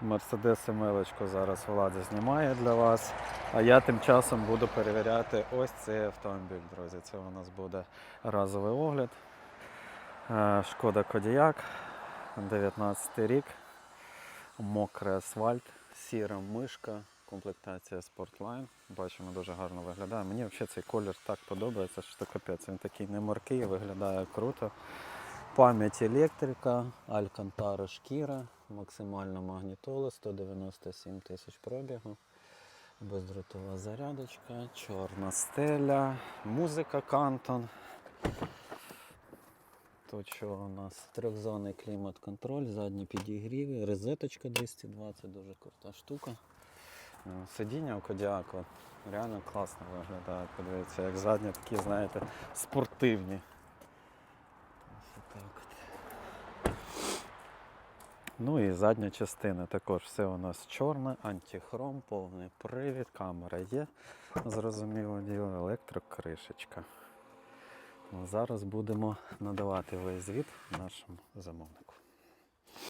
Мерседес Емелочку зараз Влада знімає для вас. А я тим часом буду перевіряти ось цей автомобіль, друзі. Це у нас буде разовий огляд. Е, Шкода Кодіяк, 19 рік, мокрий асфальт, сіра мишка, комплектація Sportline. Бачимо, дуже гарно виглядає. Мені взагалі цей колір так подобається, що капець. Він такий не моркий, виглядає круто. Пам'ять електрика, Алькантара шкіра, максимальна магнітола, 197 тисяч пробігу, бездротова зарядочка, чорна стеля, музика Кантон. Тут що у нас трьохзонний клімат-контроль, задні підігріви, розеточка 220, дуже крута штука. Ну, Сидіння у Кодіаку реально класно виглядає. Подивіться, як задні такі, знаєте, спортивні. Ось отак от. Ну і задня частина також все у нас чорне, антихром, повний привід, камера є, зрозуміло діло, електрокришечка. Зараз будемо надавати весь звіт нашому замовнику.